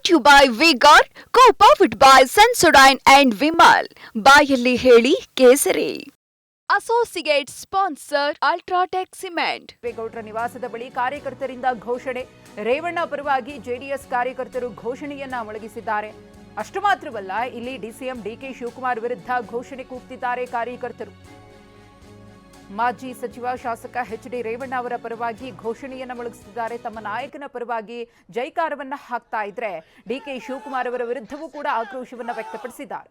Brought you by V Guard co powered by Sensodyne and Vimal ಬಾಯಲ್ಲಿ ಹೇಳಿ ಕೇಸರಿ. Associate sponsor UltraTech cement ದೇವೇಗೌಡರ ನಿವಾಸದ ಬಳಿ ಕಾರ್ಯಕರ್ತರಿಂದ ಘೋಷಣೆ. ರೇವಣ್ಣ ಪರವಾಗಿ ಜೆಡಿಎಸ್ ಕಾರ್ಯಕರ್ತರು ಘೋಷಣೆಯನ್ನ ಮೊಳಗಿಸಿದ್ದಾರೆ. ಅಷ್ಟು ಮಾತ್ರವಲ್ಲ, ಇಲ್ಲಿ ಡಿಸಿಎಂ ಡಿಕೆ ಶಿವಕುಮಾರ್ ವಿರುದ್ಧ ಘೋಷಣೆ ಕೂಗ್ತಿದ್ದಾರೆ ಕಾರ್ಯಕರ್ತರು. ಮಾಜಿ ಸಚಿವ ಶಾಸಕ ಎಚ್ ಡಿ ರೇವಣ್ಣ ಅವರ ಪರವಾಗಿ ಘೋಷಣೆಯನ್ನು ಮೊಳಗಿಸಿದ್ದಾರೆ. ತಮ್ಮ ನಾಯಕನ ಪರವಾಗಿ ಜೈಕಾರವನ್ನ ಹಾಕ್ತಾ ಇದ್ರೆ ಡಿಕೆ ಶಿವಕುಮಾರ್ ಅವರ ವಿರುದ್ಧವೂ ಕೂಡ ಆಕ್ರೋಶವನ್ನ ವ್ಯಕ್ತಪಡಿಸಿದ್ದಾರೆ.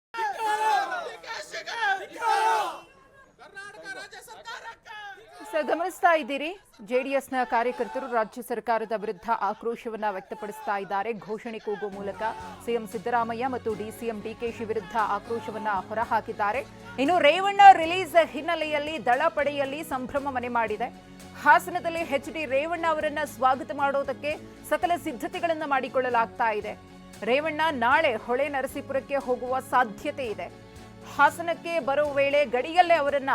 ಗಮನಿಸ್ತಾ ಇದ್ದೀರಿ? ಜೆಡಿಎಸ್ನ ಕಾರ್ಯಕರ್ತರು ರಾಜ್ಯ ಸರ್ಕಾರದ ವಿರುದ್ಧ ಆಕ್ರೋಶವನ್ನ ವ್ಯಕ್ತಪಡಿಸ್ತಾ ಇದ್ದಾರೆ. ಘೋಷಣೆ ಕೂಗುವ ಮೂಲಕ ಸಿಎಂ ಸಿದ್ದರಾಮಯ್ಯ ಮತ್ತು ಡಿಸಿಎಂ ಡಿಕೆಶಿ ವಿರುದ್ಧ ಆಕ್ರೋಶವನ್ನ ಹೊರಹಾಕಿದ್ದಾರೆ. ಇನ್ನು ರೇವಣ್ಣ ರಿಲೀಸ್ ಹಿನ್ನೆಲೆಯಲ್ಲಿ ದಳಪಡೆಯಲ್ಲಿ ಸಂಭ್ರಮ ಮನೆ ಮಾಡಿದೆ. ಹಾಸನದಲ್ಲಿ ಎಚ್ ಡಿ ರೇವಣ್ಣ ಅವರನ್ನ ಸ್ವಾಗತ ಮಾಡೋದಕ್ಕೆ ಸಕಲ ಸಿದ್ಧತೆಗಳನ್ನು ಮಾಡಿಕೊಳ್ಳಲಾಗ್ತಾ ಇದೆ. ರೇವಣ್ಣ ನಾಳೆ ಹೊಳೆ ನರಸೀಪುರಕ್ಕೆ ಹೋಗುವ ಸಾಧ್ಯತೆ ಇದೆ. ಹಾಸನಕ್ಕೆ ಬರೋ ವೇಳೆ ಗಡಿಯಲ್ಲೇ ಅವರನ್ನ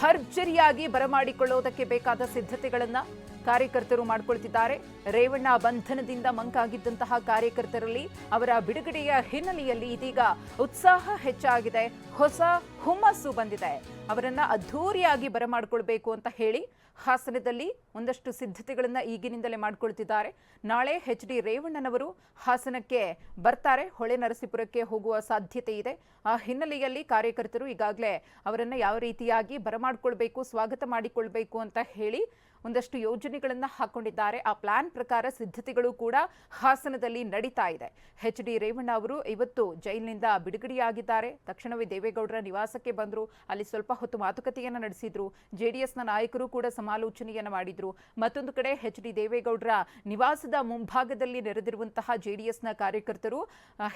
ಭರ್ಜರಿಯಾಗಿ ಬರಮಾಡಿಕೊಳ್ಳೋದಕ್ಕೆ ಬೇಕಾದ ಸಿದ್ಧತೆಗಳನ್ನು ಕಾರ್ಯಕರ್ತರು ಮಾಡಿಕೊಳ್ತಿದ್ದಾರೆ. ರೇವಣ್ಣ ಬಂಧನದಿಂದ ಮಂಕಾಗಿದ್ದಂತಹ ಕಾರ್ಯಕರ್ತರಲ್ಲಿ ಅವರ ಬಿಡುಗಡೆಯ ಹಿನ್ನೆಲೆಯಲ್ಲಿ ಇದೀಗ ಉತ್ಸಾಹ ಹೆಚ್ಚಾಗಿದೆ. ಹೊಸ ಹುಮ್ಮಸ್ಸು ಬಂದಿದೆ. ಅವರನ್ನ ಅದ್ಧೂರಿಯಾಗಿ ಬರಮಾಡಿಕೊಳ್ಬೇಕು ಅಂತ ಹೇಳಿ ಹಾಸನದಲ್ಲಿ ಒಂದಷ್ಟು ಸಿದ್ಧತೆಗಳನ್ನು ಈಗಿನಿಂದಲೇ ಮಾಡಿಕೊಳ್ತಿದ್ದಾರೆ. ನಾಳೆ ಹೆಚ್ ಡಿ ರೇವಣ್ಣನವರು ಹಾಸನಕ್ಕೆ ಬರ್ತಾರೆ. ಹೊಳೆ ನರಸೀಪುರಕ್ಕೆ ಹೋಗುವ ಸಾಧ್ಯತೆ ಇದೆ. ಆ ಹಿನ್ನೆಲೆಯಲ್ಲಿ ಕಾರ್ಯಕರ್ತರು ಈಗಾಗಲೇ ಅವರನ್ನು ಯಾವ ರೀತಿಯಾಗಿ ಬರಮಾಡಿಕೊಳ್ಬೇಕು, ಸ್ವಾಗತ ಮಾಡಿಕೊಳ್ಬೇಕು ಅಂತ ಹೇಳಿ ಒಂದಷ್ಟು ಯೋಜನೆಗಳನ್ನು ಹಾಕೊಂಡಿದ್ದಾರೆ. ಆ ಪ್ಲಾನ್ ಪ್ರಕಾರ ಸಿದ್ಧತೆಗಳು ಕೂಡ ಹಾಸನದಲ್ಲಿ ನಡೀತಾ ಇದೆ. ಎಚ್ ಡಿ ರೇವಣ್ಣ ಅವರು ಇವತ್ತು ಜೈಲಿನಿಂದ ಬಿಡುಗಡೆಯಾಗಿದ್ದಾರೆ. ತಕ್ಷಣವೇ ದೇವೇಗೌಡರ ನಿವಾಸಕ್ಕೆ ಬಂದರು. ಅಲ್ಲಿ ಸ್ವಲ್ಪ ಹೊತ್ತು ಮಾತುಕತೆಯನ್ನು ನಡೆಸಿದ್ರು. ಜೆಡಿಎಸ್ನ ನಾಯಕರು ಕೂಡ ಸಮಾಲೋಚನೆಯನ್ನು ಮಾಡಿದ್ರು. ಮತ್ತೊಂದು ಕಡೆ ಎಚ್ ಡಿ ದೇವೇಗೌಡರ ನಿವಾಸದ ಮುಂಭಾಗದಲ್ಲಿ ನೆರೆದಿರುವಂತಹ ಜೆಡಿಎಸ್ನ ಕಾರ್ಯಕರ್ತರು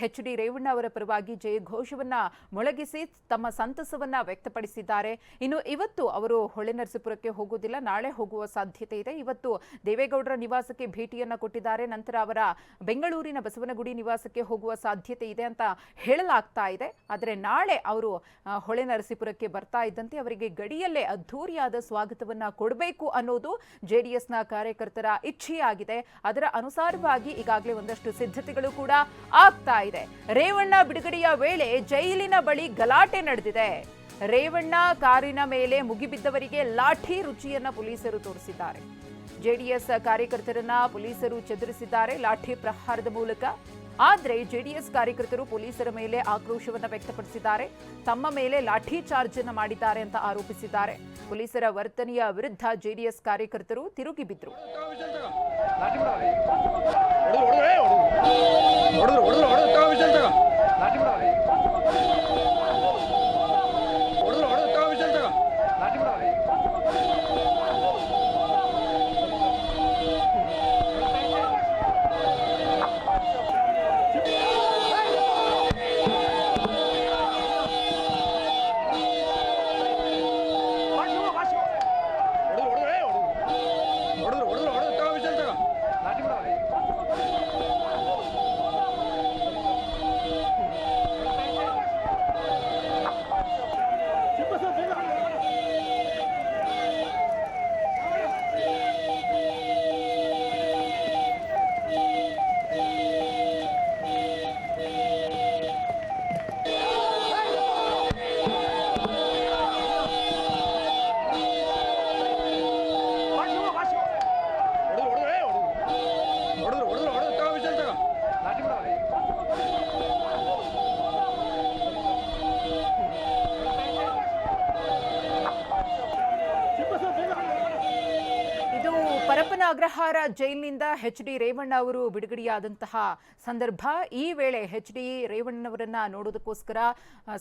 ಎಚ್ ಡಿ ರೇವಣ್ಣ ಅವರ ಪರವಾಗಿ ಜಯ ಘೋಷವನ್ನ ಮೊಳಗಿಸಿ ತಮ್ಮ ಸಂತಸವನ್ನ ವ್ಯಕ್ತಪಡಿಸಿದ್ದಾರೆ. ಇನ್ನು ಇವತ್ತು ಅವರು ಹೊಳೆ ನರಸೀಪುರಕ್ಕೆ ಹೋಗುವುದಿಲ್ಲ ನಾಳೆ ಹೋಗುವ ಸಾಧ್ಯತೆ ಇದೆ. ಇವತ್ತು ದೇವೇಗೌಡರ ನಿವಾಸಕ್ಕೆ ಭೇಟಿಯನ್ನ ಕೊಟ್ಟಿದ್ದಾರೆ. ನಂತರ ಅವರ ಬೆಂಗಳೂರಿನ ಬಸವನಗುಡಿ ನಿವಾಸಕ್ಕೆ ಹೋಗುವ ಸಾಧ್ಯತೆ ಇದೆ ಅಂತ ಹೇಳಲಾಗ್ತಾ ಇದೆ. ಆದರೆ ನಾಳೆ ಅವರು ಹೊಳೆ ನರಸೀಪುರಕ್ಕೆ ಬರ್ತಾ ಇದ್ದಂತೆ ಅವರಿಗೆ ಗಡಿಯಲ್ಲೇ ಅದ್ಧೂರಿಯಾದ ಸ್ವಾಗತವನ್ನ ಕೊಡಬೇಕು ಅನ್ನೋದು ಜೆಡಿಎಸ್ನ ಕಾರ್ಯಕರ್ತರ ಇಚ್ಛೆಯಾಗಿದೆ. ಅದರ ಅನುಸಾರವಾಗಿ ಈಗಾಗಲೇ ಒಂದಷ್ಟು ಸಿದ್ಧತೆಗಳು ಕೂಡ ಆಗ್ತಾ ಇದೆ. ರೇವಣ್ಣ ಬಿಡುಗಡೆಯ ವೇಳೆ ಜೈಲಿನ ಬಳಿ ಗಲಾಟೆ ನಡೆದಿದೆ. ರೇವಣ್ಣ ಕಾರಿನ ಮೇಲೆ ಮುಗಿಬಿದ್ದವರಿಗೆ ಲಾಠಿ ರುಚಿಯನ್ನ ಪೊಲೀಸರು ತೋರಿಸಿದ್ದಾರೆ. ಜೆಡಿಎಸ್ ಕಾರ್ಯಕರ್ತರನ್ನ ಪೊಲೀಸರು ಚದುರಿಸಿದ್ದಾರೆ ಲಾಠಿ ಪ್ರಹಾರದ ಮೂಲಕ. ಆದರೆ ಜೆಡಿಎಸ್ ಕಾರ್ಯಕರ್ತರು ಪೊಲೀಸರ ಮೇಲೆ ಆಕ್ರೋಶವನ್ನು ವ್ಯಕ್ತಪಡಿಸಿದ್ದಾರೆ. ತಮ್ಮ ಮೇಲೆ ಲಾಠಿ ಚಾರ್ಜ್ ಅನ್ನು ಮಾಡಿದ್ದಾರೆ ಅಂತ ಆರೋಪಿಸಿದ್ದಾರೆ. ಪೊಲೀಸರ ವರ್ತನೆಯ ವಿರುದ್ಧ ಜೆಡಿಎಸ್ ಕಾರ್ಯಕರ್ತರು ತಿರುಗಿ ಅಗ್ರಹಾರ ಜೈಲಿನಿಂದ ಎಚ್ ಡಿ ರೇವಣ್ಣ ಅವರು ಬಿಡುಗಡೆಯಾದಂತಹ ಸಂದರ್ಭ. ಈ ವೇಳೆ ಎಚ್ ಡಿ ರೇವಣ್ಣವರನ್ನ ನೋಡೋದಕ್ಕೋಸ್ಕರ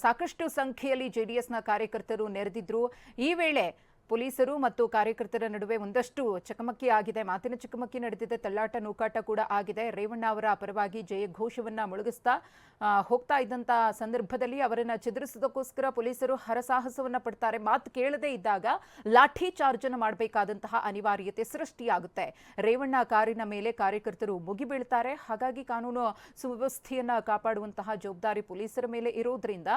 ಸಾಕಷ್ಟು ಸಂಖ್ಯೆಯಲ್ಲಿ ಜೆಡಿಎಸ್ನ ಕಾರ್ಯಕರ್ತರು ನೆರೆದಿದ್ರು. ಈ ವೇಳೆ ಪೊಲೀಸರು ಮತ್ತು ಕಾರ್ಯಕರ್ತರ ನಡುವೆ ಒಂದಷ್ಟು ಚಕಮಕಿ ಆಗಿದೆ. ಮಾತಿನ ಚಕಮಕಿ ನಡೆದಿದೆ. ತಳ್ಳಾಟ, ನೂಕಾಟ ಕೂಡ ಆಗಿದೆ. ರೇವಣ್ಣ ಅವರ ಪರವಾಗಿ ಜಯ ಘೋಷವನ್ನ ಮುಳುಗಿಸ್ತಾ ಹೋಗ್ತಾ ಇದ್ದಂತಹ ಸಂದರ್ಭದಲ್ಲಿ ಅವರನ್ನ ಚದುರಿಸೋದಕ್ಕೋಸ್ಕರ ಪೊಲೀಸರು ಹರಸಾಹಸವನ್ನ ಪಡ್ತಾರೆ. ಮಾತು ಕೇಳದೇ ಇದ್ದಾಗ ಲಾಠಿ ಚಾರ್ಜ್ ಅನ್ನು ಮಾಡಬೇಕಾದಂತಹ ಅನಿವಾರ್ಯತೆ ಸೃಷ್ಟಿಯಾಗುತ್ತೆ. ರೇವಣ್ಣ ಕಾರಿನ ಮೇಲೆ ಕಾರ್ಯಕರ್ತರು ಮುಗಿಬೀಳ್ತಾರೆ ಹಾಗಾಗಿ ಕಾನೂನು ಸುವ್ಯವಸ್ಥೆಯನ್ನ ಕಾಪಾಡುವಂತಹ ಜವಾಬ್ದಾರಿ ಪೊಲೀಸರ ಮೇಲೆ ಇರೋದ್ರಿಂದ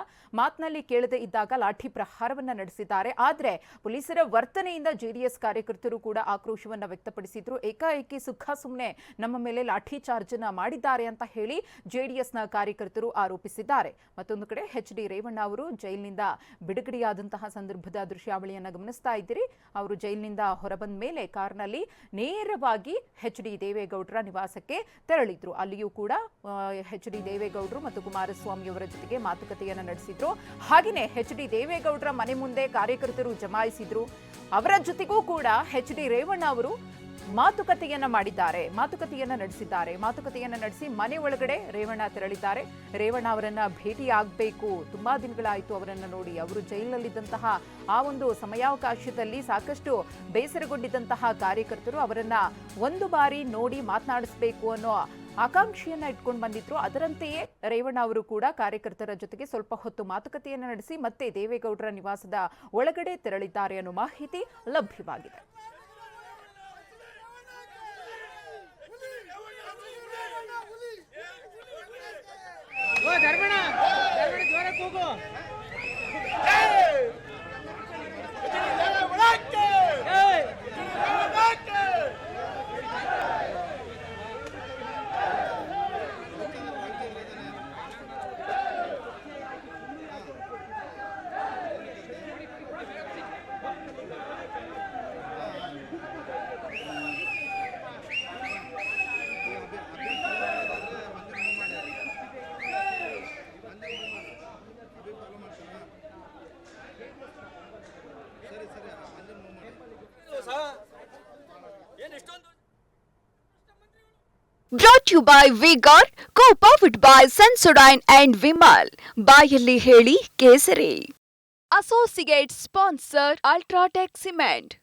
ಮಾತಿನಲ್ಲಿ ಕೇಳದೇ ಇದ್ದಾಗ ಲಾಠಿ ಪ್ರಹಾರವನ್ನ ನಡೆಸಿದ್ದಾರೆ. ಆದ್ರೆ ಪೊಲೀಸರ ವರ್ತನೆಯಿಂದ ಜೆಡಿಎಸ್ ಕಾರ್ಯಕರ್ತರು ಕೂಡ ಆಕ್ರೋಶವನ್ನು ವ್ಯಕ್ತಪಡಿಸಿದ್ರು. ಏಕಾಏಕಿ ಸುಖ ಸುಮ್ಮನೆ ನಮ್ಮ ಮೇಲೆ ಲಾಠಿ ಚಾರ್ಜ್ ಮಾಡಿದ್ದಾರೆ ಅಂತ ಹೇಳಿ ಜೆಡಿಎಸ್ನ ಕಾರ್ಯಕರ್ತರು ಆರೋಪಿಸಿದ್ದಾರೆ. ಮತ್ತೊಂದು ಕಡೆ ಎಚ್ ಡಿ ರೇವಣ್ಣ ಅವರು ಜೈಲಿನಿಂದ ಬಿಡುಗಡೆಯಾದಂತಹ ಸಂದರ್ಭದ ದೃಶ್ಯಾವಳಿಯನ್ನು ಗಮನಿಸ್ತಾ ಇದ್ದೀರಿ. ಅವರು ಜೈಲಿನಿಂದ ಹೊರಬಂದ ಮೇಲೆ ಕಾರ್ನಲ್ಲಿ ನೇರವಾಗಿ ಎಚ್ ಡಿ ದೇವೇಗೌಡರ ನಿವಾಸಕ್ಕೆ ತೆರಳಿದ್ರು. ಅಲ್ಲಿಯೂ ಕೂಡ ಎಚ್ ಡಿ ದೇವೇಗೌಡರು ಮತ್ತು ಕುಮಾರಸ್ವಾಮಿ ಅವರ ಜೊತೆಗೆ ಮಾತುಕತೆಯನ್ನು ನಡೆಸಿದ್ರು. ಹಾಗೆಯೇ ಎಚ್ ಡಿ ದೇವೇಗೌಡರ ಮನೆ ಮುಂದೆ ಕಾರ್ಯಕರ್ತರು ಜಮಾಯಿಸಿದ್ರು. ಅವರ ಜೊತೆಗೂ ಕೂಡ ಹೆಚ್ ಡಿ ರೇವಣ್ಣ ಅವರು ಮಾತುಕತೆಯನ್ನ ಮಾಡಿದ್ದಾರೆ, ಮಾತುಕತೆಯನ್ನ ನಡೆಸಿದ್ದಾರೆ, ಮಾತುಕತೆಯನ್ನ ನಡೆಸಿ ಮನೆ ಒಳಗಡೆ ರೇವಣ್ಣ ತೆರಳಿದ್ದಾರೆ. ರೇವಣ್ಣ ಅವರನ್ನ ಭೇಟಿ ಆಗಬೇಕು ತುಂಬಾ ದಿನಗಳಾಯಿತು ಅವರನ್ನ ನೋಡಿ. ಅವರು ಜೈಲಿನಲ್ಲಿದ್ದಂತಹ ಆ ಒಂದು ಸಮಯಾವಕಾಶದಲ್ಲಿ ಸಾಕಷ್ಟು ಬೇಸರಗೊಂಡಿದ್ದಂತಹ ಕಾರ್ಯಕರ್ತರು ಅವರನ್ನ ಒಂದು ಬಾರಿ ನೋಡಿ ಮಾತನಾಡಿಸ್ಬೇಕು ಅನ್ನೋ ಆಕಾಂಕ್ಷೆಯನ್ನ ಇಟ್ಕೊಂಡು ಬಂದಿದ್ರು. ಅದರಂತೆಯೇ ರೇವಣ್ಣ ಅವರು ಕೂಡ ಕಾರ್ಯಕರ್ತರ ಜೊತೆಗೆ ಸ್ವಲ್ಪ ಹೊತ್ತು ಮಾತುಕತೆಯನ್ನ ನಡೆಸಿ ಮತ್ತೆ ದೇವೇಗೌಡರ ನಿವಾಸದ ಒಳಗಡೆ ತೆರಳಿದ್ದಾರೆ ಅನ್ನೋ ಮಾಹಿತಿ ಲಭ್ಯವಾಗಿದೆ. Brought you by V Guard co powered by Sensodyne and Vimal ಬಾಯಲ್ಲಿ ಹೇಳಿ ಕೇಸರಿ. Associate sponsor UltraTech cement